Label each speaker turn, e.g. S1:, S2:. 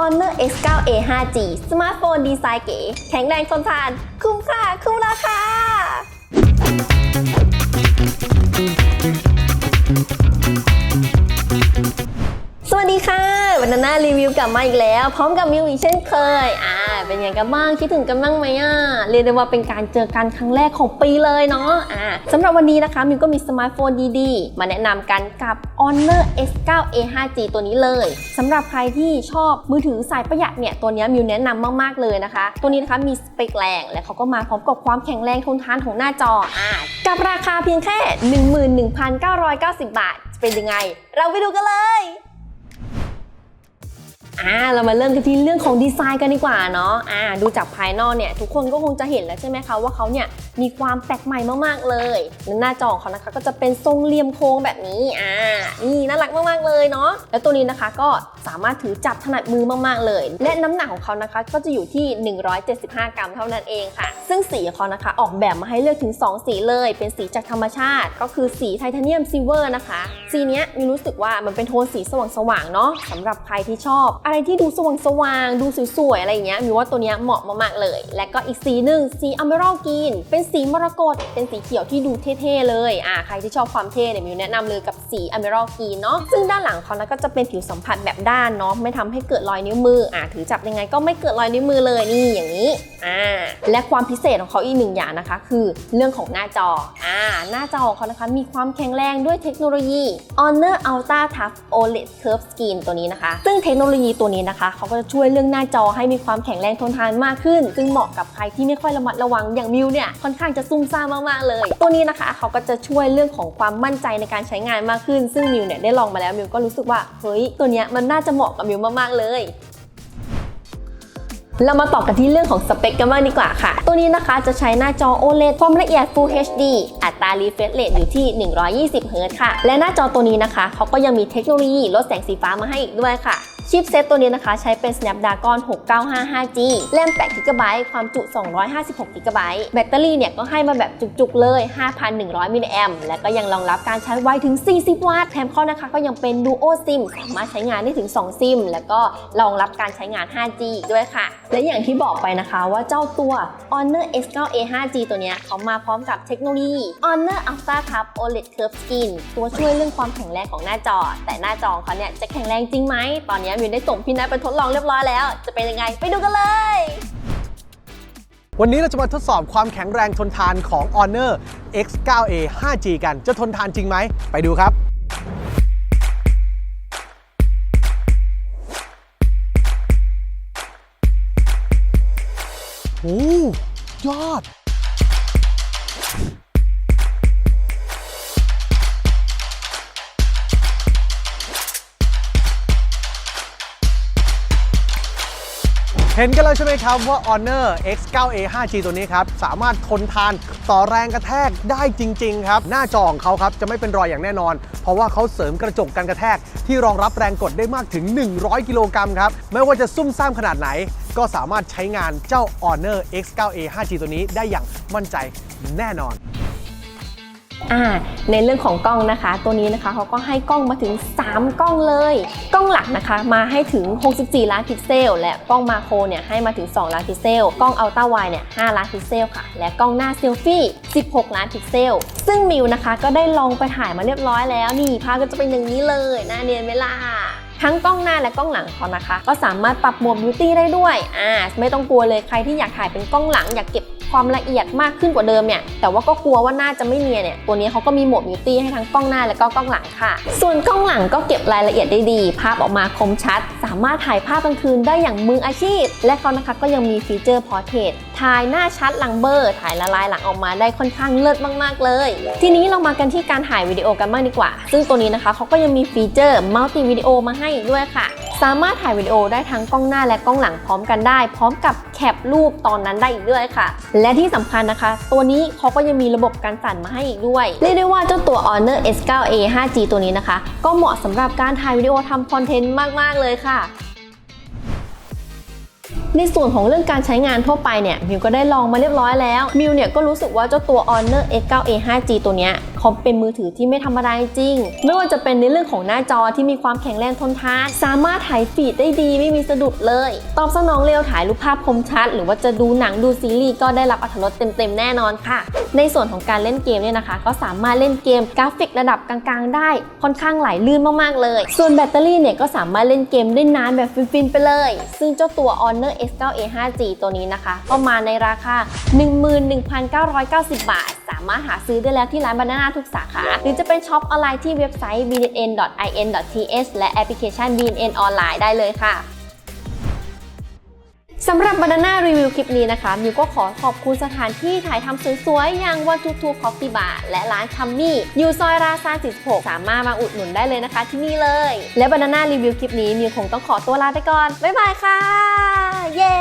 S1: Honor X9a 5G สมาร์ทโฟนดีไซน์เก๋ แข็งแรงทนทาน คุ้มค่าคุ้มราคา วัสดีค่ะวันนารีวิวกลับมาอีกแล้ว พร้อมกับมิวอีกเช่นเคยอ่าเป็นยังไงกันบ้างคิดถึงกันบ้างไหมอะเรียกได้ว่าเป็นการเจอกันครั้งแรกของปีเลยเนาะอ่าสำหรับวันนี้นะคะมิวก็มีสมาร์ทโฟนดีๆ มาแนะนำกันกับ Honor X9a 5G ตัวนี้เลยสำหรับใครที่ชอบมือถือสายประหยัดเนี่ยตัวนี้มิวแนะนำมากๆเลยนะคะ ตัวนี้นะคะมีสเปคแรงและเขาก็มาพร้อมกับความแข็งแรงทนทานของหน้าจออ่ากับราคาเพียงแค่ 11,990 บาทจะเป็นยังไง เราไปดูกันเลย อ่าเรามาเริ่มกันที่เรื่องของดีไซน์กันดีกว่าเนาะอ่าดูจากภายนอกเนี่ยทุกคนก็คงจะเห็นแล้วใช่ไหมคะว่าเขาเนี่ยมีความแปลกใหม่มากๆเลยหน้าจอของเขานะคะก็จะเป็นทรงเหลี่ยมโค้งแบบนี้อ่านี่น่ารักมากๆเลยเนาะแล้วตัวนี้นะคะก็สามารถถือจับถนัดมือมากๆเลย และน้ำหนักของเขานะคะก็จะอยู่ที่ 175 กรัมเท่านั้นเองค่ะ ซึ่งสีของเขานะคะออกแบบมาให้เลือกถึง 2 สีเลย เป็นสีจากธรรมชาติ ก็คือสีไทเทเนียมซิลเวอร์นะคะ สีเนี้ยมีรู้สึกว่ามันเป็นโทนสีสว่างๆเนาะสำหรับใครที่ชอบอะไรที่ดูสว่างๆดูสวยๆอะไรอย่างเงี้ยมีว่าตัวเนี้ยเหมาะมากๆเลย และก็อีกสีหนึ่งสีอเมรัลกีนเป็นสีมรกตเป็นสีเขียวที่ดูเท่ๆเลยอ่าใครที่ชอบความเท่เนี่ยมิวแนะนำเลยกับสีอเมรัลกีนเนาะซึ่งด้านหลังเขานะก็จะเป็นผิวสัมผัสแบบด้านเนาะไม่ทำให้เกิดรอยนิ้วมืออ่าถือจับยังไงก็ไม่เกิดรอยนิ้วมือเลยนี่อย่างนี้อ่าและความพิเศษของเขาอีกหนึ่งอย่างนะคะ คือเรื่องของหน้าจออ่าหน้าจอของเขานะคะมีความแข็งแรงด้วยเทคโนโลยี Honor Ultra Tough OLED Curve Screen ตัวนี้นะคะ ซึ่งเทคโนโลยีตัวนี้นะคะ เขาก็จะช่วยเรื่องหน้าจอให้มีความแข็งแรงทนทานมากขึ้น ซึ่งเหมาะกับใครที่ไม่ค่อยระมัดระวังอย่างมิวเนี่ยค่อนข้างจะซุ่มซ่ามากๆเลย ตัวนี้นะคะ เขาก็จะช่วยเรื่องของความมั่นใจในการใช้งานมากขึ้น ซึ่งมิวเนี่ยได้ลองมาแล้วมิวก็รู้สึกว่าเฮ้ยตัวเนี้ยมันน่าจะเหมาะกับมิวมากๆเลยเรามาต่อกันที่เรื่องของสเปคกันบ้างดีกว่าค่ะ ตัวนี้นะคะจะใช้หน้าจอ OLED ความละเอียด Full HD อัตรา refresh rate อยู่ที่ 120 Hz ค่ะ และหน้าจอตัวนี้นะคะ เขาก็ยังมีเทคโนโลยีลดแสงสีฟ้ามาให้อีกด้วยค่ะ ชิปเซตตัวนี้นะคะใช้เป็น Snapdragon 6955G แรม8 GB ความจุ 256 GB แบตเตอรี่เนี่ยก็ให้มาแบบจุกๆเลย 5,100 มิลลิแอมและก็ยังรองรับการชาร์จไวถึง 40 วัตต์แถมข้อนะคะก็ยังเป็น Duo SIM สามารถใช้งานได้ถึง 2 ซิม แล้วก็รองรับการใช้งาน 5G ด้วยค่ะ และอย่างที่บอกไปนะคะว่าเจ้าตัว Honor X9a 5G ตัวเนี้ยเขามาพร้อมกับเทคโนโลยี Honor Ultra Tough OLED curved Skin ตัวช่วยเรื่องความแข็งแรงของหน้าจอ แต่หน้าจอของเขาเนี่ยจะแข็งแรงจริงไหมตอนนี้มิวได้ส่งพี่นัทไปทดลองเรียบร้อยแล้ว จะเป็นยังไง ไปดูกันเลย
S2: วันนี้เราจะมาทดสอบความแข็งแรงทนทานของ Honor X9a 5G กัน จะทนทานจริงไหม ไปดูครับโอ้ยอด เห็นกันแล้วใช่ไหมครับว่า Honor X9a 5G ตัวนี้ครับ สามารถทนทานต่อแรงกระแทกได้จริง ๆ ครับ หน้าจอของเขาครับ จะไม่เป็นรอยอย่างแน่นอน เพราะว่าเขาเสริมกระจกกันกระแทก ที่รองรับแรงกดได้มากถึง 100 กิโลกรัมครับ ไม่ว่าจะซุ่มซ่ามขนาดไหน ก็สามารถใช้งานเจ้า Honor X9a 5G ตัวนี้ได้อย่างมั่นใจแน่นอน
S1: ในเรื่องของกล้องนะคะ ตัวนี้นะคะเขาก็ให้กล้องมาถึง 3 กล้องเลย กล้องหลักนะคะ มาให้ถึง 64 ล้านพิกเซล และกล้องมาโครเนี่ยให้มาถึง 2 ล้านพิกเซล กล้องอัลตร้าไวเนี่ย 5 ล้านพิกเซลค่ะ และกล้องหน้าเซลฟี่ 16 ล้านพิกเซล ซึ่งมิวนะคะก็ได้ลองไปถ่ายมาเรียบร้อยแล้วนี่ภาพก็จะเป็นอย่างนี้เลยน่าเนียนไหมล่ะทั้งกล้องหน้าและกล้องหลังเขานะคะ ก็สามารถปรับโหมดบิวตี้ได้ด้วยอ่าไม่ต้องกลัวเลยใครที่อยากถ่ายเป็นกล้องหลังอยากเก็บ ความละเอียดมากขึ้นกว่าเดิมเนี่ย แต่ว่าก็กลัวว่าหน้าจะไม่เนียนเนี่ย ตัวนี้เขาก็มีโหมดบิวตี้ให้ทั้งกล้องหน้าและก็กล้องหลังค่ะ ส่วนกล้องหลังก็เก็บรายละเอียดได้ดี ภาพออกมาคมชัด สามารถถ่ายภาพกลางคืนได้อย่างมืออาชีพ และเขานะคะก็ยังมีฟีเจอร์พอร์เทรตถ่ายหน้าชัดหลังเบอร์ ถ่ายละลายหลังออกมาได้ค่อนข้างเลิศมากๆเลย ทีนี้เรามากันที่การถ่ายวิดีโอกันบ้างดีกว่า ซึ่งตัวนี้นะคะเขาก็ยังมีฟีเจอร์มัลติวิดีโอมาให้ด้วยค่ะ สามารถถ่ายวิดีโอได้ทั้งกล้องหน้าและกล้องหลังพร้อมกันได้ พร้อมกับแคปรูปตอนนั้นได้อีกด้วยค่ะ และที่สำคัญนะคะ ตัวนี้เขาก็ยังมีระบบการสั่นมาให้อีกด้วย เรียกได้ว่าเจ้าตัว Honor S9a 5G ตัวนี้นะคะ ก็เหมาะสำหรับการถ่ายวิดีโอทำคอนเทนต์มาก ๆ เลยค่ะในส่วนของเรื่องการใช้งานทั่วไปเนี่ยมิวก็ได้ลองมาเรียบร้อยแล้วมิวเนี่ยก็รู้สึกว่าเจ้าตัว Honor X9a 5G ตัวเนี้ยคอมเป็นมือถือที่ไม่ธรรมดาจริง ไม่ว่าจะเป็นในเรื่องของหน้าจอที่มีความแข็งแรงทนทาน สามารถถ่ายฟีดได้ดีไม่มีสะดุดเลย ตอบสนองเร็วถ่ายรูปภาพคมชัด หรือว่าจะดูหนังดูซีรีส์ก็ได้รับอรรถรสเต็มๆแน่นอนค่ะ ในส่วนของการเล่นเกมเนี่ยนะคะ ก็สามารถเล่นเกมกราฟิกระดับกลางๆ ได้ค่อนข้างไหลลื่นมากๆเลย ส่วนแบตเตอรี่เนี่ยก็สามารถเล่นเกมได้นานแบบฟินๆไปเลย ซึ่งเจ้าตัว Honor S9a 5G ตัวนี้นะคะ ก็มาในราคา 11,990 บาทามารถหาซื้อได้แล้วที่ร้านบานาน่าทุกสาขา หรือจะเป็นช็อปออนไลน์ที่เว็บไซต์ bnn.in.th และแอปพลิเคชัน BNN ออนไลน์ได้เลยค่ะสำหรับบานาน่ารีวิวคลิปนี้นะคะ มิวก็ขอขอบคุณสถานที่ถ่ายทำสวยๆ อย่างวันทูทูคอฟฟี่บาร์และร้านคัมมี่ อยู่ซอยราซา46 สามารถมาอุดหนุนได้เลยนะคะที่นี่เลย และบานาน่ารีวิวคลิปนี้ มิวคงต้องขอตัวลาไปก่อน บ๊ายบายค่ะ เย้